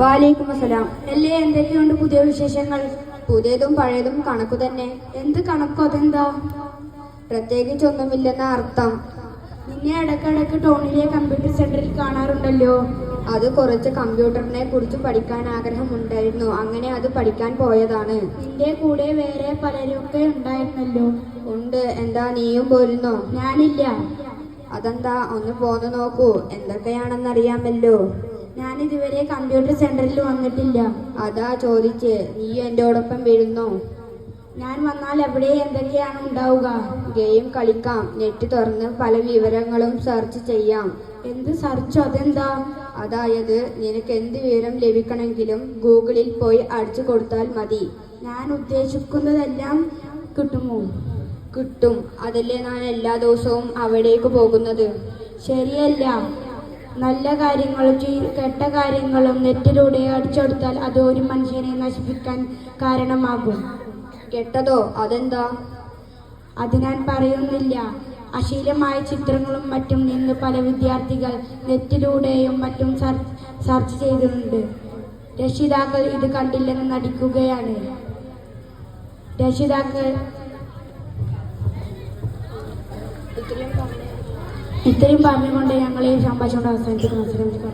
വാലേക്കും അസലാം അല്ലേ എന്തൊക്കെയുണ്ട് പുതിയ വിശേഷങ്ങൾ? പുതിയതും പഴയതും കണക്കു തന്നെ. എന്ത് കണക്കോ അതെന്താ? പ്രത്യേകിച്ചൊന്നുമില്ലെന്ന അർത്ഥം. നിന്നെ ഇടക്കിടക്ക് ടൗണിലെ കമ്പ്യൂട്ടർ സെന്ററിൽ കാണാറുണ്ടല്ലോ. അത് കുറച്ച് കമ്പ്യൂട്ടറിനെ കുറിച്ച് പഠിക്കാൻ ആഗ്രഹമുണ്ടായിരുന്നു. അങ്ങനെ അത് പഠിക്കാൻ പോയതാണ്. നിന്റെ കൂടെ വേറെ പലരൊക്കെ ഉണ്ടായിരുന്നല്ലോ. ഉണ്ട്. എന്താ നീയും പോരുന്നോ? ഞാനില്ല. അതെന്താ? ഒന്ന് പോന്നു നോക്കൂ. എന്തൊക്കെയാണെന്നറിയാമല്ലോ. ഞാൻ ഇതുവരെ കമ്പ്യൂട്ടർ സെന്ററിൽ വന്നിട്ടില്ല. അതാ ചോദിച്ച് നീ എന്റോടൊപ്പം വരുന്നോ? ഞാൻ വന്നാൽ എവിടെ എന്തൊക്കെയാണ് ഉണ്ടാവുക? ഗെയിം കളിക്കാം നെറ്റ് തുറന്ന് പല വിവരങ്ങളും സെർച്ച് ചെയ്യാം. എന്ത് സർച്ചോ അതെന്താ? അതായത് നിനക്ക് എന്ത് വിവരം ലഭിക്കണമെങ്കിലും ഗൂഗിളിൽ പോയി അടിച്ചു കൊടുത്താൽ മതി. ഞാൻ ഉദ്ദേശിക്കുന്നതെല്ലാം കിട്ടുമോ? കിട്ടും. അതല്ലേ ഞാൻ എല്ലാ ദിവസവും അവിടേക്ക് പോകുന്നത്? ശരിയല്ല. നല്ല കാര്യങ്ങളും കെട്ട കാര്യങ്ങളും നെറ്റിലൂടെ അടിച്ചെടുത്താൽ അത് ഒരു മനുഷ്യനെ നശിപ്പിക്കാൻ കാരണമാകും. കെട്ടതോ? അതെന്താ? അത് ഞാൻ പറയുന്നില്ല. അശീലമായ ചിത്രങ്ങളും മറ്റും നിന്ന് പല വിദ്യാർത്ഥികൾ നെറ്റിലൂടെയും മറ്റും സർച്ച് ചെയ്തിട്ടുണ്ട്. രക്ഷിതാക്കൾ ഇത് കണ്ടില്ലെന്ന് നടിക്കുകയാണ്. രക്ഷിതാക്കൾ ഇത്രയും പറഞ്ഞുകൊണ്ട് ഞങ്ങൾ ジョンラーさんのセレブ。